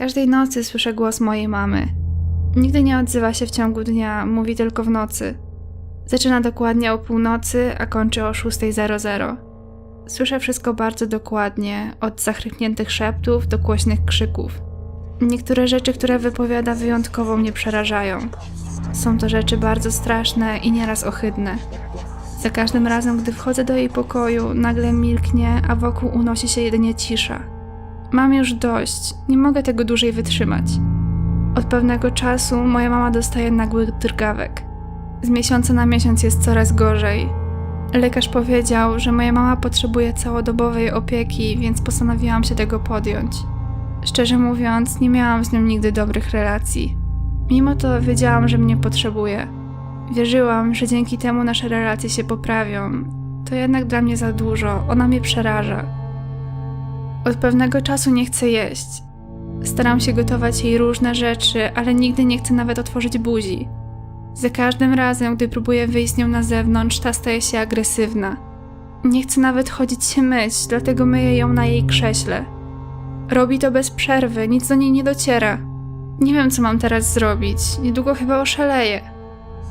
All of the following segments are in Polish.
Każdej nocy słyszę głos mojej mamy. Nigdy nie odzywa się w ciągu dnia, mówi tylko w nocy. Zaczyna dokładnie o północy, a kończy o 6.00. Słyszę wszystko bardzo dokładnie, od zachrypniętych szeptów do głośnych krzyków. Niektóre rzeczy, które wypowiada, wyjątkowo mnie przerażają. Są to rzeczy bardzo straszne i nieraz ohydne. Za każdym razem, gdy wchodzę do jej pokoju, nagle milknie, a wokół unosi się jedynie cisza. Mam już dość, nie mogę tego dłużej wytrzymać. Od pewnego czasu moja mama dostaje nagłych drgawek. Z miesiąca na miesiąc jest coraz gorzej. Lekarz powiedział, że moja mama potrzebuje całodobowej opieki, więc postanowiłam się tego podjąć. Szczerze mówiąc, nie miałam z nią nigdy dobrych relacji. Mimo to wiedziałam, że mnie potrzebuje. Wierzyłam, że dzięki temu nasze relacje się poprawią. To jednak dla mnie za dużo, ona mnie przeraża. Od pewnego czasu nie chcę jeść. Staram się gotować jej różne rzeczy, ale nigdy nie chcę nawet otworzyć buzi. Za każdym razem, gdy próbuję wyjść z nią na zewnątrz, ta staje się agresywna. Nie chcę nawet chodzić się myć, dlatego myję ją na jej krześle. Robi to bez przerwy, nic do niej nie dociera. Nie wiem, co mam teraz zrobić. Niedługo chyba oszaleję.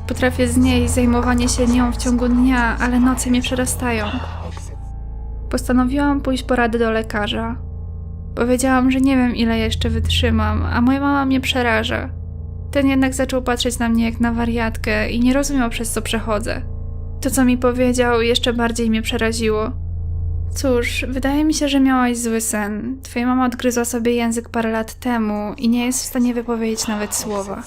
Potrafię znieść zajmowanie się nią w ciągu dnia, ale noce mnie przerastają. Postanowiłam pójść po radę do lekarza. Powiedziałam, że nie wiem, ile jeszcze wytrzymam, a moja mama mnie przeraża. Ten jednak zaczął patrzeć na mnie jak na wariatkę i nie rozumiał, przez co przechodzę. To, co mi powiedział, jeszcze bardziej mnie przeraziło. Cóż, wydaje mi się, że miałaś zły sen. Twoja mama odgryzła sobie język parę lat temu i nie jest w stanie wypowiedzieć nawet słowa.